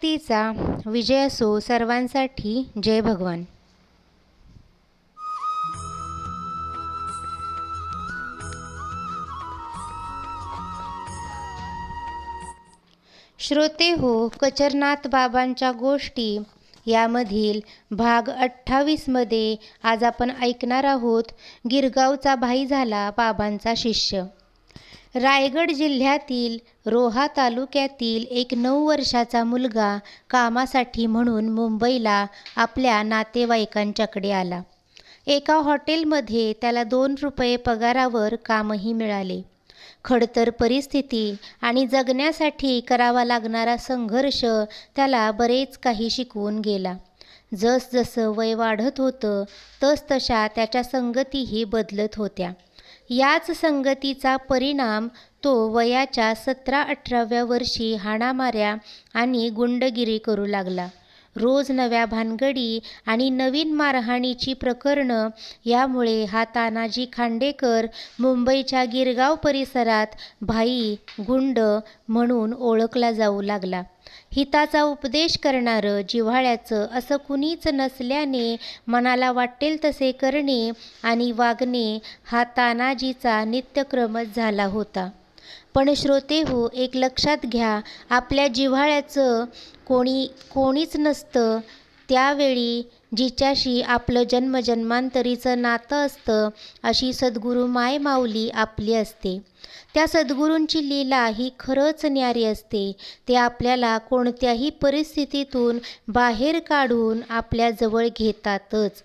भक्तीचा विजय असो सर्वांसाठी जय भगवान. श्रोते हो कचरनाथ बाबांच्या गोष्टी यामधील भाग अठ्ठावीसमध्ये आज आपण ऐकणार आहोत गिरगावचा भाई झाला बाबांचा शिष्य. रायगड जिल्ह्यातील रोहा तालुक्यातील एक नऊ वर्षाचा मुलगा कामासाठी म्हणून मुंबईला आपल्या नातेवाईकांच्याकडे आला. एका हॉटेलमध्ये त्याला दोन रुपये पगारावर कामही मिळाले. खडतर परिस्थिती आणि जगण्यासाठी करावा लागणारा संघर्ष त्याला बरेच काही शिकवून गेला. जसजसं वय वाढत होतं तसतशा त्याच्या संगतीही बदलत होत्या. याच संगतीचा परिणाम तो वयाच्या सतरा अठराव्या वर्षी हाणामाऱ्या आणि गुंडगिरी करू लागला. रोज नव्या भानगडी आणि नवीन मारहाणीची प्रकरणं यामुळे हा तानाजी खांडेकर मुंबईच्या गिरगाव परिसरात भाई गुंड म्हणून ओळखला जाऊ लागला. हिताचा उपदेश करणारं जिव्हाळ्याचं असं कुणीच नसल्याने मनाला वाटेल तसे करणे आणि वागणे हा तानाजीचा नित्यक्रमच झाला होता. पण श्रोते हो एक लक्षात घ्या आपल्या जिव्हाळ्याचं कोणी कोणीच नसतं त्यावेळी जिच्याशी आपलं जन्मजन्मांतरीचं नातं असतं अशी सद्गुरू माय माऊली आपली असते. त्या सद्गुरूंची लीला ही खरंच न्यारी असते. ते आपल्याला कोणत्याही परिस्थितीतून बाहेर काढून आपल्याजवळ घेतातच.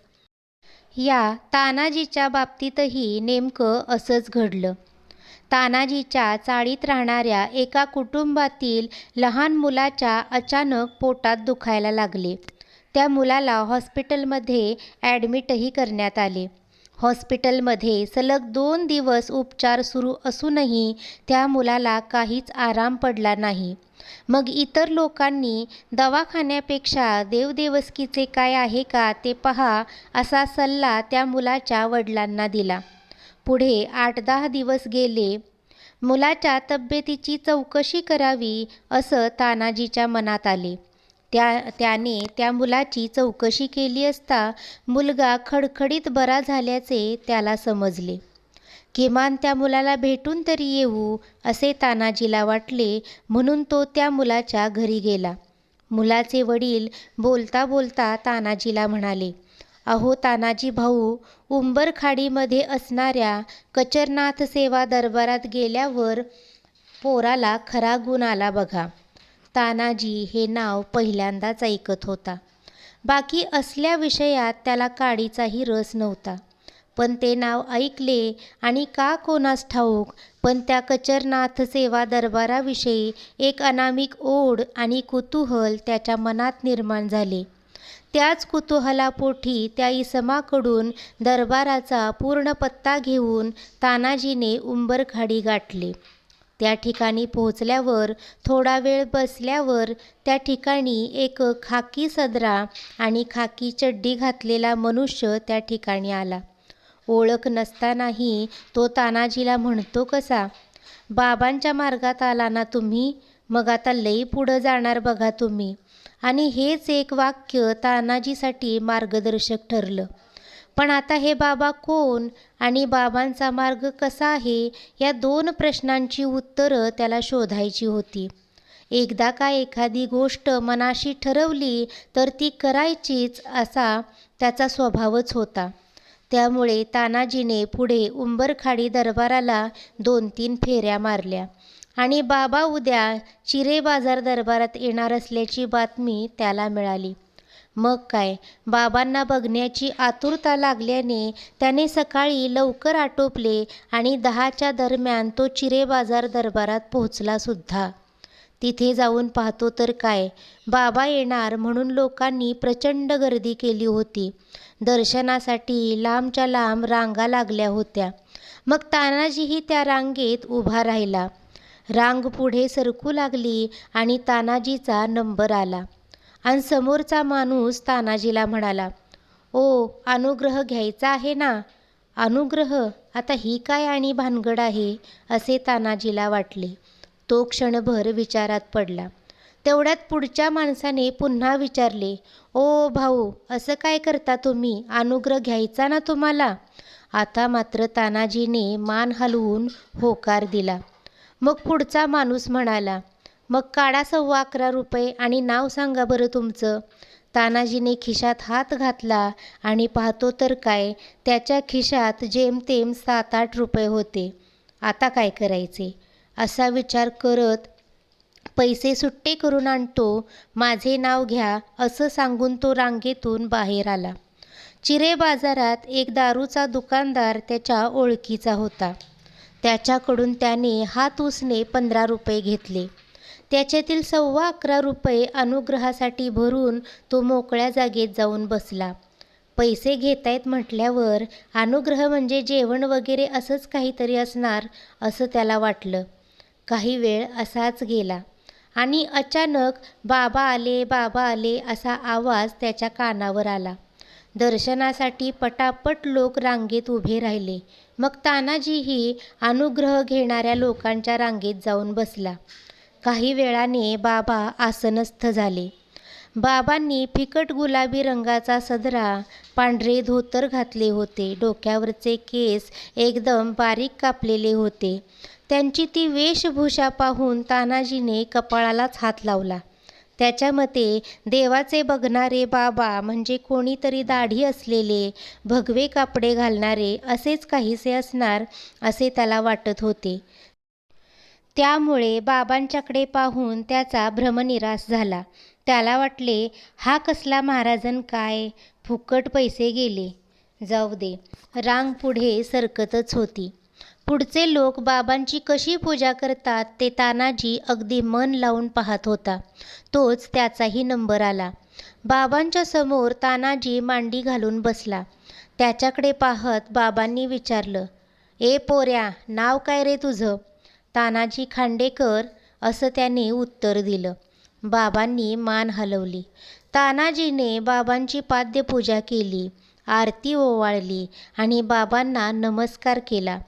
या तानाजीच्या बाबतीतही नेमकं असंच घडलं. तानाजीच्या चाळीत राहणाऱ्या एका कुटुंबातील लहान मुलाच्या अचानक पोटात दुखायला लागले. त्या मुलाला हॉस्पिटलमध्ये ॲडमिटही करण्यात आले. हॉस्पिटलमध्ये सलग दोन दिवस उपचार सुरू असूनही त्या मुलाला काहीच आराम पडला नाही. मग इतर लोकांनी दवाखान्यापेक्षा देवदेवस्कीचे काय आहे का ते पहा असा सल्ला त्या मुलाच्या वडिलांना दिला. पुढे आठ दहा दिवस गेले. मुलाच्या तब्येतीची चौकशी करावी असं तानाजीच्या मनात आले. त्या त्याने त्या मुलाची चौकशी केली असता मुलगा खडखडीत बरा झाल्याचे त्याला समजले. किमान त्या मुलाला भेटून तरी येऊ असे तानाजीला वाटले म्हणून तो त्या मुलाच्या घरी गेला. मुलाचे वडील बोलता बोलता तानाजीला म्हणाले अहो तानाजी भाऊ उंबरखाडीमध्ये असणाऱ्या कचरनाथ सेवा दरबारात गेल्यावर पोराला खरा गुण आला बघा. तानाजी हे नाव पहिल्यांदाच ऐकत होता. बाकी असल्या विषयात त्याला काडीचाही रस नव्हता. पण ते नाव ऐकले आणि का कोणास ठाऊक पण त्या कचरनाथ सेवा दरबाराविषयी एक अनामिक ओढ आणि कुतूहल त्याच्या मनात निर्माण झाले. त्याच कुतूहलापोटी त्या इसमाकडून दरबाराचा पूर्ण पत्ता घेऊन तानाजीने उंबरखाडी गाठले. त्या ठिकाणी पोहोचल्यावर थोडा वेळ बसल्यावर त्या ठिकाणी एक खाकी सदरा आणि खाकी चड्डी घातलेला मनुष्य त्या ठिकाणी आला. ओळख नसतानाही तो तानाजीला म्हणतो कसा बाबांच्या मार्गात आला ना तुम्ही? मग आता लई पुढं जाणार बघा तुम्ही. आणि हेच एक वाक्य तानाजीसाठी मार्गदर्शक ठरलं. पण आता हे बाबा कोण आणि बाबांचा मार्ग कसा आहे या दोन प्रश्नांची उत्तरं त्याला शोधायची होती. एकदा का एखादी गोष्ट मनाशी ठरवली तर ती करायचीच असा त्याचा स्वभावच होता. त्यामुळे तानाजीने पुढे उंबरखाडी दरबाराला दोन तीन फेऱ्या मारल्या. आणि बाबा उद्या चिरे बाजार दरबारात येणार असल्याची बातमी त्याला मिळाली. मग काय? बाबांना बघण्याची आतुरता लागल्याने त्याने सकाळी लवकर आटोपले आणि दहाच्या दरम्यान तो चिरे बाजार दरबारात पोहोचला सुद्धा. तिथे जाऊन पाहतो तर काय? बाबा येणार म्हणून लोकांनी प्रचंड गर्दी केली होती. दर्शनासाठी लांबच्या लांब रांगा लागल्या होत्या. मग तानाजीही त्या रांगेत उभा राहिला. रांग पुढे सरकू लागली आणि तानाजीचा नंबर आला. आणि समोरचा माणूस तानाजीला म्हणाला ओ अनुग्रह घ्यायचा आहे ना? अनुग्रह आता ही काय आणि भानगड आहे? असे तानाजीला वाटले. तो क्षणभर विचारात पडला. तेवढ्यात पुढच्या माणसाने पुन्हा विचारले ओ भाऊ असं काय करता तुम्ही? अनुग्रह घ्यायचा ना तुम्हाला? आता मात्र तानाजीने मान हलवून होकार दिला. मग पुढचा माणूस म्हणाला मग काढा सव्वा अकरा रुपये आणि नाव सांगा बरं तुमचं. तानाजीने खिशात हात घातला आणि पाहतो तर काय त्याच्या खिशात जेमतेम सात आठ रुपये होते. आता काय करायचे? असा विचार करत पैसे सुट्टे करून आणतो. माझे नाव घ्या असं सांगून तो रांगेतून बाहेर आला. चिरे बाजारात एक दारूचा दुकानदार त्याच्या ओळखीचा होता. त्याच्याकडून त्याने हात उसने पंधरा रुपये घेतले. त्याच्यातील सव्वा अकरा रुपये अनुग्रहासाठी भरून तो मोकळ्या जागेत जाऊन बसला. पैसे घेतायत म्हटल्यावर अनुग्रह म्हणजे जेवण वगैरे असंच काहीतरी असणार असं त्याला वाटलं. काही वेळ असाच गेला. आणि अचानक बाबा आले बाबा आले असा आवाज त्याच्या कानावर आला. दर्शनासाठी पटापट लोक रांगेत उभे राहिले. मग तानाजीही अनुग्रह घेणाऱ्या लोकांच्या रांगेत जाऊन बसला. काही वेळाने बाबा आसनस्थ झाले. बाबांनी फिकट गुलाबी रंगाचा सदरा पांढरे धोतर घातले होते. डोक्यावरचे केस एकदम बारीक कापलेले होते. त्यांची ती वेशभूषा पाहून तानाजीने कपाळालाच हात लावला. त्याच्या मते देवाचे बघणारे बाबा म्हणजे कोणीतरी दाढी असलेले भगवे कापडे घालणारे असेच काहीसे असणार असे त्याला वाटत होते. त्यामुळे बाबांच्याकडे पाहून त्याचा भ्रमनिरास झाला. त्याला वाटले हा कसला महाराजन काय? फुकट पैसे गेले. जाऊ दे. रांग पुढे सरकतच होती. पुढचे लोक बाबांची कशी पूजा करतात ते तानाजी अगदी मन लावून पाहत होता. तोच त्याचाही नंबर आला. बाबांच्या समोर तानाजी मांडी घालून बसला. त्याच्याकडे पाहत बाबांनी विचारलं ए पोऱ्या नाव काय रे तुझं? तानाजी खांडेकर असं त्याने उत्तर दिलं. बाबांनी मान हलवली. तानाजीने बाबांची पाद्यपूजा केली आरती ओवाळली आणि बाबांना नमस्कार केला.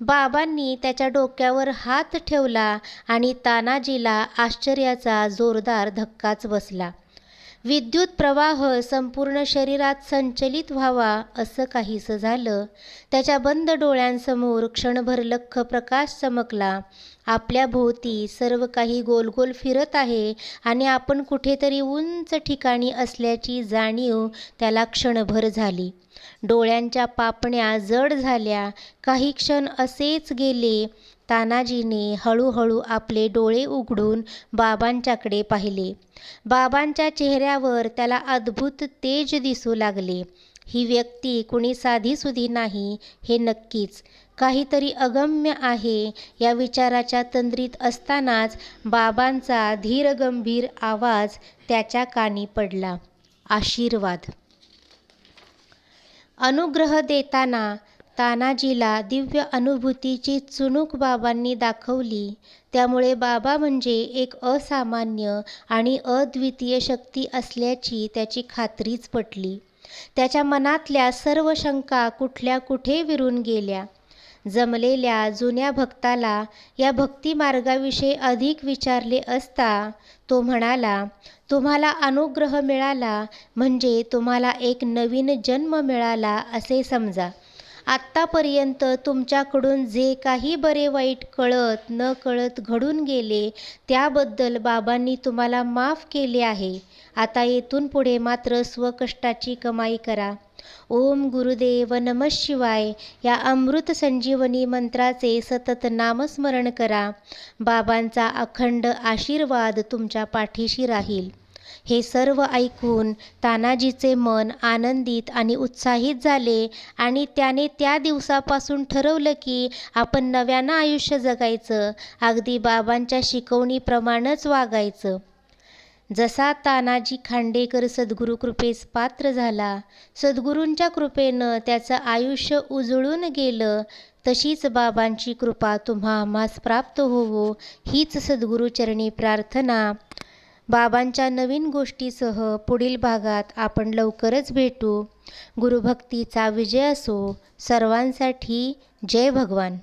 बाबांनी त्याच्या डोक्यावर हात ठेवला आणि तानाजीला आश्चर्याचा जोरदार धक्काच बसला. विद्युत प्रवाह संपूर्ण शरीरात संचलित व्हावा असं काहीसं झालं. त्याच्या बंद डोळ्यांसमोर क्षणभर लख्ख प्रकाश चमकला. आपल्या भोवती सर्व काही गोल गोल फिरत आहे आणि आपण कुठेतरी उंच ठिकाणी असल्याची जाणीव त्याला क्षणभर झाली. डोळ्यांच्या पापण्या जड झाल्या. काही क्षण असेच गेले. तानाजीने हळूहळू आपले डोळे उघडून बाबांच्याकडे पाहिले. बाबांच्या चेहऱ्यावर त्याला अद्भुत तेज दिसू लागले. ही व्यक्ती कुणी साधीसुधी नाही हे नक्कीच. काहीतरी अगम्य आहे या विचाराच्या तंद्रीत असतानाच बाबांचा धीरगंभीर आवाज त्याच्या कानी पडला. आशीर्वाद. अनुग्रह देताना तानाजीला दिव्य अनुभूतीची चुणूक बाबांनी दाखवली. त्यामुळे बाबा म्हणजे एक असामान्य आणि अद्वितीय शक्ती असल्याची त्याची खात्रीच पटली. त्याच्या मनातल्या सर्व शंका कुठल्या कुठे विरून गेल्या. जमलेल्या जुन्या भक्ताला या भक्तिमार्गाविषयी अधिक विचारले असता तो म्हणाला तुम्हाला अनुग्रह मिळाला म्हणजे तुम्हाला एक नवीन जन्म मिळाला असे समजा. आत्तापर्यंत तुमच्याकडून जे काही बरे वाईट कळत न कळत घडून गेले त्याबद्दल बाबांनी तुम्हाला माफ केले आहे. आता येथून पुढे मात्र स्वकष्टाची कमाई करा. ओम गुरुदेव नम शिवाय. या अमृत संजीवनी मंत्राचे सतत नामस्मरण करा. बाबांचा अखंड आशीर्वाद तुमच्या पाठीशी राहील. हे सर्व ऐकून तानाजीचे मन आनंदित आणि उत्साहित झाले आणि त्याने त्या दिवसापासून ठरवलं की आपण नव्यानं आयुष्य जगायचं अगदी बाबांच्या शिकवणीप्रमाणेच वागायचं. जसा तानाजी खांडेकर सद्गुरू कृपेस पात्र झाला सद्गुरूंच्या कृपेनं त्याचं आयुष्य उजळून गेलं तशीच बाबांची कृपा तुम्हा आम्हास प्राप्त होवो हीच सद्गुरूचरणी प्रार्थना बाबांच्या नवीन गोष्टीसह पुढील भागात आपण लवकरच भेटू. गुरुभक्तीचा विजय असो. सर्वांसाठी जय भगवान.